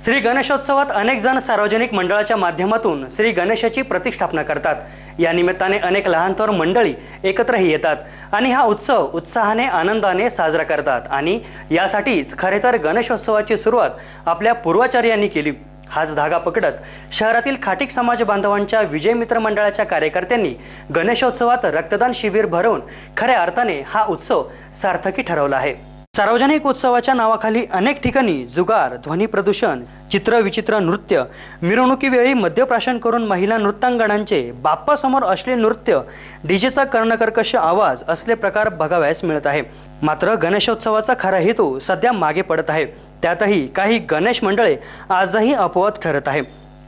श्री गणेशोत्सवात अनेक जण सार्वजनिक मंडळाच्या माध्यमातून श्री गणेशाची प्रतिष्ठापना करतात. या निमित्ताने अनेक लहान थोर मंडळी एकत्रही येतात आणि हा उत्सव उत्साहाने आनंदाने साजरा करतात आणि यासाठीच खरे तर गणेशोत्सवाची सुरुवात आपल्या पूर्वाचार्यांनी केली. हाच धागा पकडत शहरातील खाटीक समाज बांधवांच्या विजय मित्र मंडळाच्या कार्यकर्त्यांनी गणेशोत्सवात रक्तदान शिबिर भरवून खऱ्या अर्थाने हा उत्सव सार्थकी ठरवला आहे. सार्वजनिक उत्सवाच्या नावाखाली अनेक ठिकाणी जुगार ध्वनी प्रदूषण चित्र विचित्र नृत्य मिरवणुकीवेळी मद्यप्राशन करून महिला नृत्यांगणांचे बाप्पासमोर असले नृत्य डीजेचा कर्णकर्कश आवाज असले प्रकार बघावयास मिळत आहे. मात्र गणेशोत्सवाचा खरा हेतू सध्या मागे पडत आहे. त्यातही काही गणेश मंडळे आजही अपवाद ठरत आहे.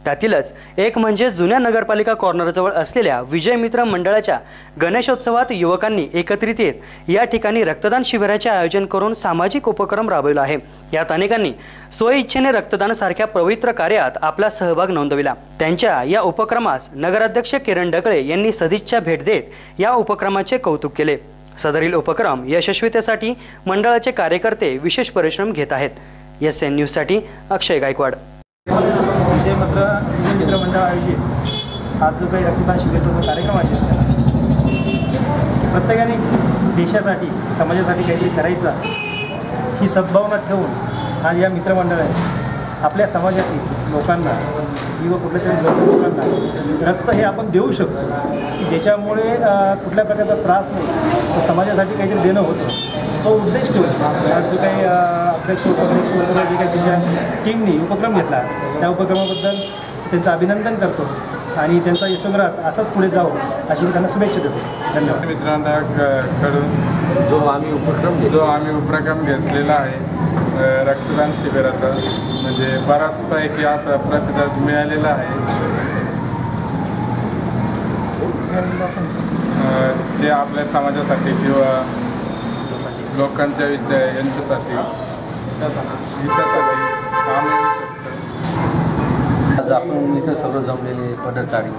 त्यातीलच एक म्हणजे जुन्या नगरपालिका कॉर्नरजवळ असलेल्या विजय मित्र मंडळाच्या गणेशोत्सवात युवकांनी एकत्रित येत या ठिकाणी रक्तदान शिबिराचे आयोजन करून सामाजिक उपक्रम राबविला आहे. यात अनेकांनी स्वइच्छेने रक्तदान सारख्या पवित्र कार्यात आपला सहभाग नोंदविला. त्यांच्या या उपक्रमास नगराध्यक्ष किरण डकळे यांनी सदिच्छा भेट देत या उपक्रमाचे कौतुक केले. सदरील उपक्रम यशस्वीतेसाठी मंडळाचे कार्यकर्ते विशेष परिश्रम घेत आहेत. एस एन न्यूजसाठी अक्षय गायकवाड. विजय मित्र विजय मित्र मंडळ आयोजित. आज जो काही रक्तदान शिबिरचा जो कार्यक्रम आहे प्रत्येकाने देशासाठी समाजासाठी काहीतरी करायचं ही सद्भावना ठेवून आज या मित्रमंडळाने आपल्या समाजातील लोकांना किंवा कुठल्या तरी गरजू लोकांना रक्त हे आपण देऊ शकतो. की ज्याच्यामुळे कुठल्या प्रकारचा त्रास नाही तर समाजासाठी काहीतरी देणं होतं. तो उद्देश ठेवून आज जो काही अध्यक्ष उपाध्यक्ष जे काही त्यांच्या टीमनी उपक्रम घेतला त्या उपक्रमाबद्दल त्यांचं अभिनंदन करतो आणि त्यांचा यशोग्रात असंच पुढे जावं अशी मी त्यांना शुभेच्छा देतो. धन्यवाद. मित्रांना कडून जो आम्ही उपक्रम जो आम्ही उपक्रम घेतलेला आहे रक्तदान शिबिराचा म्हणजे बराचपैकी असा प्रतिसाद मिळालेला आहे. ते आपल्या समाजासाठी किंवा लोकांच्या विचार यांच्यासाठी. हितासाठी आज आपण इथं सर्व जमलेले पदाधिकारी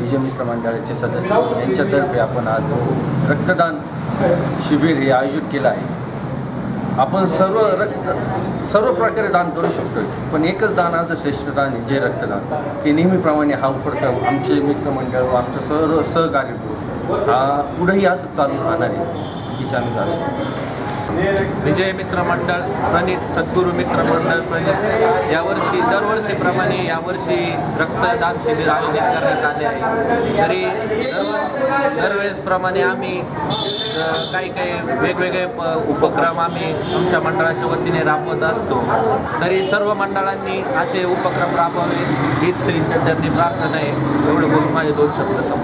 विजय मित्र मंडळाचे सदस्य यांच्यातर्फे आपण आज रक्तदान शिबिर हे आयोजित केलं आहे. आपण सर्व रक्त सर्व प्रकारे दान करू शकतो पण एकच दान आज श्रेष्ठ दान आहे जे रक्तदान. ते नेहमीप्रमाणे हा उपक्रम आमचे मित्रमंडळ व आमचं सर्व सहकार्य हा पुढेही असंच चालू राहणार आहे ही चालू विजय मित्र मंडळ प्रणित सद्गुरू मित्र मंडळ प्रणित. यावर्षी दरवर्षीप्रमाणे यावर्षी रक्तदान शिबिर आयोजित करण्यात आले आहे. तरी दरवर्ष दरवेळेसप्रमाणे आम्ही काही काही वेगवेगळे प उपक्रम आम्ही आमच्या मंडळाच्या वतीने राबवत असतो. तरी सर्व मंडळांनी असे उपक्रम राबवावे हीच श्रींच्या चरणी प्रार्थना आहे. एवढं बोलून माझे दोन शब्द समजा